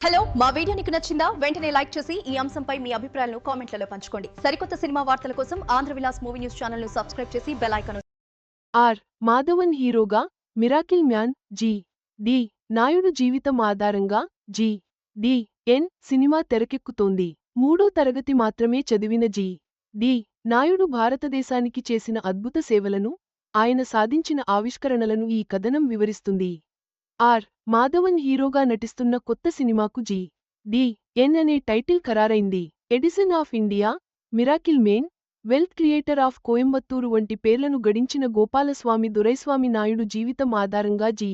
Hello మా video నీకు నచ్చిందా? వెంటనే లైక్ చేసి ఈ అంశంపై మీ అభిప్రాయాలను కామెంట్లలో పంచుకోండి. సరికొత్త సినిమా వార్తల కోసం ఆంధ్ర విలాస్ మూవీ న్యూస్ ఛానల్ను సబ్స్క్రైబ్ చేసి బెల్ ఐకాన్ ఆర్ మాధవన్ హీరోగా miracle man G. D. Naidu జీవితం ఆధారంగా జి. డి. ఎన్. సినిమా తెరకెక్కుతోంది. మూడో తరగతి మాత్రమే చదివిన జి. డి. నాయుడు భారతదేశానికి చేసిన అద్భుత సేవలను ఆయన సాధించిన ఆవిష్కరణలను ఈ కథనం వివరిస్తుంది. ఆర్. మాధవన్ హీరోగా నటిస్తున్న కొత్త సినిమాకు జి. డి. ఎన్ అనే title ఖరారైంది. Edison of India miracle man wealth creator of Coimbatore వంటి పేర్లను గడించిన గోపాలస్వామి దొరైస్వామి నాయుడు జీవితం ఆధారంగా జి.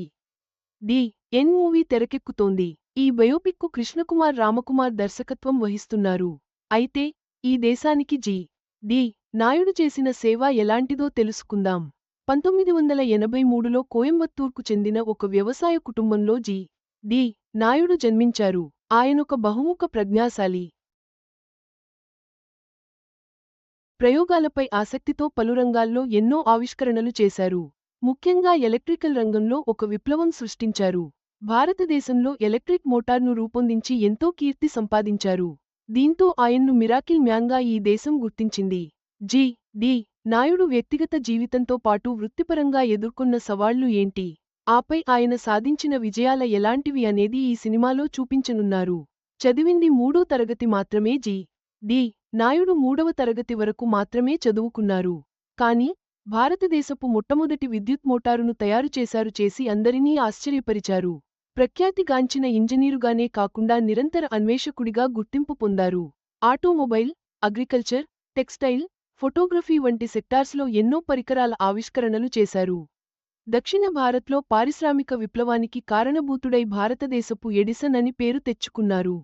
డి. ఎన్ మూవీ తెరకెక్కుతోంది. ఈ బయోపిక్కు కృష్ణకుమార్ రామకుమార్ దర్శకత్వం వహిస్తున్నారు. అయితే ఈ దేశానికి జి. డి. నాయుడు చేసిన సేవ ఎలాంటిదో తెలుసుకుందాం. పంతొమ్మిది వందల ఎనభై మూడులో కోయంబత్తూర్కు చెందిన ఒక వ్యవసాయ కుటుంబంలో జి. డి. నాయుడు జన్మించారు. ఆయనొక బహుముఖ ప్రజ్ఞాశాలి. ప్రయోగాలపై ఆసక్తితో పలు రంగాల్లో ఎన్నో ఆవిష్కరణలు చేశారు. ముఖ్యంగా ఎలక్ట్రికల్ రంగంలో ఒక విప్లవం సృష్టించారు. భారతదేశంలో ఎలక్ట్రిక్ మోటార్ను రూపొందించి ఎంతో కీర్తి సంపాదించారు. దీంతో ఆయన్ను మిరాకిల్ మ్యాంగా ఈ దేశం గుర్తించింది. జి. డి. నాయుడు వ్యక్తిగత జీవితంతో పాటు వృత్తిపరంగా ఎదుర్కొన్న సవాళ్ళు ఏంటి? ఆపై ఆయన సాధించిన విజయాల ఎలాంటివి అనేది ఈ సినిమాలో చూపించనున్నారు. చదివింది మూడో తరగతి మాత్రమే జి. డి. నాయుడు మూడవ తరగతి వరకు మాత్రమే చదువుకున్నారు. కాని భారతదేశపు మొట్టమొదటి విద్యుత్ మోటారును తయారు చేశారు చేసి అందరినీ ఆశ్చర్యపరిచారు. ప్రఖ్యాతిగాంచిన ఇంజనీరుగానే కాకుండా నిరంతర అన్వేషకుడిగా గుర్తింపు పొందారు. ఆటోమొబైల్ అగ్రికల్చర్ టెక్స్టైల్ ఫోటోగ్రఫీ వంటి సెక్టార్స్లో ఎన్నో పరికరాల ఆవిష్కరణలు చేశారు. దక్షిణ భారత్లో పారిశ్రామిక విప్లవానికి కారణభూతుడై భారతదేశపు ఎడిసన్ అని పేరు తెచ్చుకున్నారు.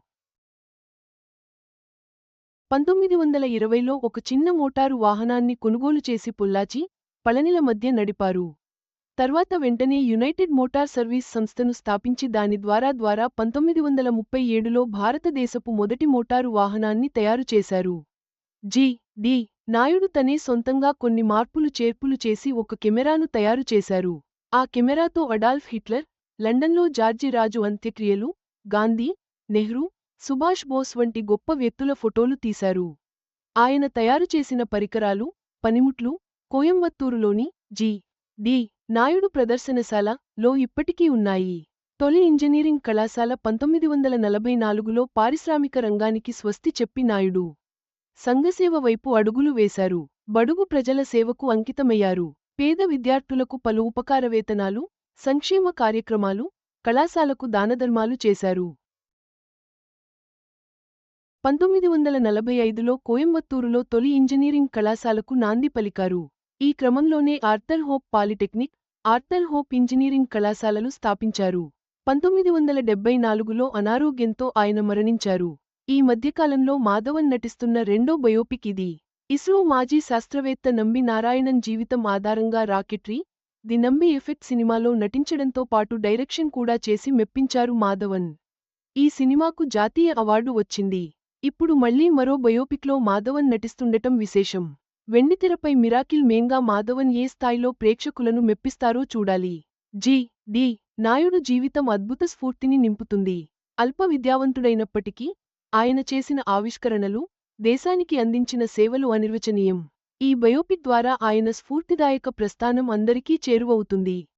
పంతొమ్మిది వందల ఇరవైలో ఒక చిన్న మోటారు వాహనాన్ని కొనుగోలు చేసి పొల్లాచి పళనిల మధ్య నడిపారు. తర్వాత వెంటనే యునైటెడ్ మోటార్ సర్వీస్ సంస్థను స్థాపించి దాని ద్వారా ద్వారా పంతొమ్మిది వందల ముప్పై ఏడులో భారతదేశపు మొదటి మోటారు వాహనాన్ని తయారు చేశారు. జి. డి. నాయుడు తనే సొంతంగా కొన్ని మార్పులు చేర్పులు చేసి ఒక కెమెరాను తయారు చేశారు. ఆ కెమెరాతో అడాల్ఫ్ హిట్లర్ లండన్లో జార్జి రాజు అంత్యక్రియలు గాంధీ నెహ్రూ సుభాష్ బోస్ వంటి గొప్ప వ్యక్తుల ఫోటోలు తీశారు. ఆయన తయారు చేసిన పరికరాలు పనిముట్లు కోయంబత్తూరులోని జి. డి. నాయుడు ప్రదర్శనశాల లో ఇప్పటికీ ఉన్నాయి. తొలి ఇంజనీరింగ్ కళాశాల పంతొమ్మిది వందల నలభై నాలుగులో పారిశ్రామిక రంగానికి స్వస్తి చెప్పి నాయుడు. సంఘసేవ వైపు అడుగులు వేశారు. బడుగు ప్రజల సేవకు అంకితమయ్యారు. పేద విద్యార్థులకు పలు ఉపకార వేతనాలు సంక్షేమ కార్యక్రమాలు కళాశాలకు దానధర్మాలు చేశారు. పంతొమ్మిది వందల నలభై ఐదులో కోయంబత్తూరులో తొలి ఇంజనీరింగ్ కళాశాలకు నాంది పలికారు. ఈ క్రమంలోనే Arthur Hope polytechnic Arthur Hope engineering కళాశాలలు స్థాపించారు. పంతొమ్మిది వందల డెబ్బై నాలుగులో అనారోగ్యంతో ఆయన మరణించారు. ఈ మధ్యకాలంలో మాధవన్ నటిస్తున్న రెండో బయోపిక్ ఇది. ఇస్రో మాజీ శాస్త్రవేత్త నంబి నారాయణన్ జీవితం ఆధారంగా రాకెట్రీ ది నంబి ఎఫెక్ట్ సినిమాలో నటించడంతో పాటు డైరెక్షన్ కూడా చేసి మెప్పించారు మాధవన్. ఈ సినిమాకు జాతీయ అవార్డు వచ్చింది. ఇప్పుడు మళ్ళీ మరో బయోపిక్లో మాధవన్ నటిస్తుండటం విశేషం. వెండితెరపై మిరాకిల్ మేంగా మాధవన్ ఏ స్థాయిలో ప్రేక్షకులను మెప్పిస్తారో చూడాలి. జి. డి. నాయుడు జీవితం అద్భుత స్ఫూర్తిని నింపుతుంది. అల్ప విద్యావంతుడైనప్పటికీ ఆయన చేసిన ఆవిష్కరణలు దేశానికి అందించిన సేవలు అనిర్వచనీయం. ఈ బయోపిక్ ద్వారా ఆయన స్ఫూర్తిదాయక ప్రస్థానం అందరికీ చేరువవుతుంది.